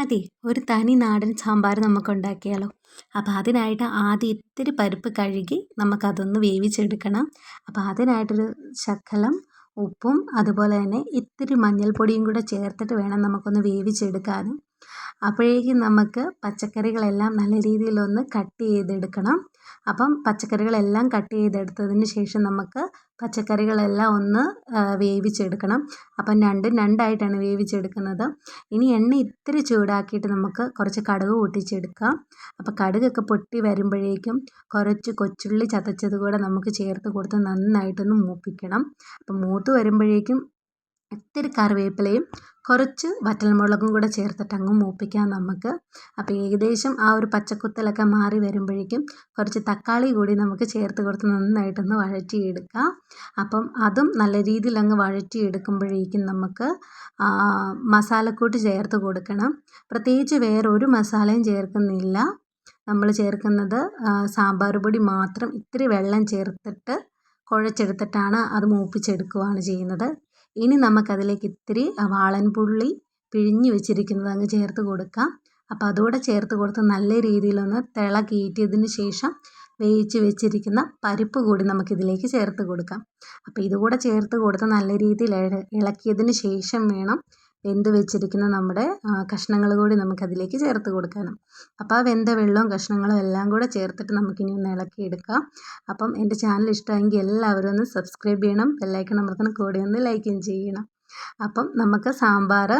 അതെ ഒരു തനി നാടൻ സാമ്പാർ നമുക്ക് ഉണ്ടാക്കിയാലോ അപ്പോൾ അതിനായിട്ട് ആദ്യം ഇത്തിരി പരിപ്പ് കഴുകി നമുക്കതൊന്ന് വേവിച്ചെടുക്കണം. അപ്പോൾ അതിനായിട്ടൊരു ശക്കലം ഉപ്പും അതുപോലെ തന്നെ ഇത്തിരി മഞ്ഞൾപ്പൊടിയും കൂടെ ചേർത്തിട്ട് വേണം നമുക്കൊന്ന് വേവിച്ചെടുക്കാനും. അപ്പോഴേക്കും നമുക്ക് പച്ചക്കറികളെല്ലാം നല്ല രീതിയിലൊന്ന് കട്ട് ചെയ്തെടുക്കണം. അപ്പം പച്ചക്കറികളെല്ലാം കട്ട് ചെയ്തെടുത്തതിന് ശേഷം നമുക്ക് പച്ചക്കറികളെല്ലാം ഒന്ന് വേവിച്ചെടുക്കണം. അപ്പം രണ്ടും രണ്ടായിട്ടാണ് വേവിച്ചെടുക്കുന്നത്. ഇനി എണ്ണ ഇത്തിരി ചൂടാക്കിയിട്ട് നമുക്ക് കുറച്ച് കടുക് പൊട്ടിച്ചെടുക്കാം. അപ്പം കടുകൊക്കെ പൊട്ടി വരുമ്പോഴേക്കും കുറച്ച് കൊച്ചുള്ളി ചതച്ചത് കൂടെ നമുക്ക് ചേർത്ത് കൊടുത്ത് നന്നായിട്ടൊന്ന് മൂപ്പിക്കണം. അപ്പം മൂത്ത് വരുമ്പോഴേക്കും ഇത്തിരി കറിവേപ്പിലയും കുറച്ച് വറ്റൽമുളകും കൂടെ ചേർത്തിട്ട് അങ്ങ് മൂപ്പിക്കാം നമുക്ക്. അപ്പോൾ ഏകദേശം ആ ഒരു പച്ചക്കുത്തലൊക്കെ മാറി വരുമ്പോഴേക്കും കുറച്ച് തക്കാളി കൂടി നമുക്ക് ചേർത്ത് കൊടുത്ത് നന്നായിട്ടൊന്ന് വഴറ്റിയെടുക്കാം. അപ്പം അതും നല്ല രീതിയിൽ അങ്ങ് വഴറ്റിയെടുക്കുമ്പോഴേക്കും നമുക്ക് മസാലക്കൂട്ട് ചേർത്ത് കൊടുക്കണം. പ്രത്യേകിച്ച് വേറൊരു മസാലയും ചേർക്കുന്നില്ല. നമ്മൾ ചേർക്കുന്നത് സാമ്പാർ പൊടി മാത്രം ഇത്തിരി വെള്ളം ചേർത്തിട്ട് കുഴച്ചെടുത്തിട്ടാണ് അത് മൂപ്പിച്ചെടുക്കുകയാണ് ചെയ്യുന്നത്. ഇനി നമുക്കതിലേക്ക് ഇത്തിരി വാളൻപുള്ളി പിഴിഞ്ഞ് വെച്ചിരിക്കുന്നത് അങ്ങ് ചേർത്ത് കൊടുക്കാം. അപ്പോൾ അതുകൂടെ ചേർത്ത് കൊടുത്ത് നല്ല രീതിയിലൊന്ന് തിള കീറ്റിയതിന് ശേഷം വേവിച്ച് വെച്ചിരിക്കുന്ന പരിപ്പ് കൂടി നമുക്കിതിലേക്ക് ചേർത്ത് കൊടുക്കാം. അപ്പോൾ ഇതുകൂടെ ചേർത്ത് കൊടുത്ത് നല്ല രീതിയിൽ ഇളക്കിയതിന് ശേഷം വേണം വെന്ത് വെച്ചിരിക്കുന്ന നമ്മുടെ കഷ്ണങ്ങൾ കൂടി നമുക്കതിലേക്ക് ചേർത്ത് കൊടുക്കാനും. അപ്പോൾ ആ വെന്ത വെള്ളവും കഷ്ണങ്ങളും എല്ലാം കൂടെ ചേർത്തിട്ട് നമുക്കിനി ഒന്ന് ഇളക്കിയെടുക്കാം അപ്പം എന്റെ ചാനൽ ഇഷ്ടമെങ്കിൽ എല്ലാവരും ഒന്ന് സബ്സ്ക്രൈബ് ചെയ്യണം ബെല്ലൈക്കൺ അമർത്തണം കൂടെ ഒന്ന് ലൈക്കും ചെയ്യണം. അപ്പം നമുക്ക് സാമ്പാർ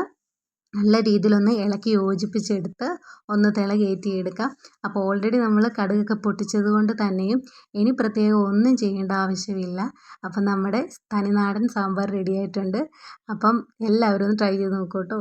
നല്ല രീതിയിലൊന്ന് ഇളക്കി യോജിപ്പിച്ചെടുത്ത് ഒന്ന് തിള കയറ്റിയെടുക്കാം. അപ്പോൾ ഓൾറെഡി നമ്മൾ കടുകൊക്കെ പൊട്ടിച്ചത് കൊണ്ട് തന്നെയും ഇനി പ്രത്യേകം ഒന്നും ചെയ്യേണ്ട ആവശ്യമില്ല. അപ്പം നമ്മുടെ തനിനാടൻ സാമ്പാർ റെഡി ആയിട്ടുണ്ട്. അപ്പം എല്ലാവരും ഒന്ന് ട്രൈ ചെയ്ത് നോക്കൂ കേട്ടോ.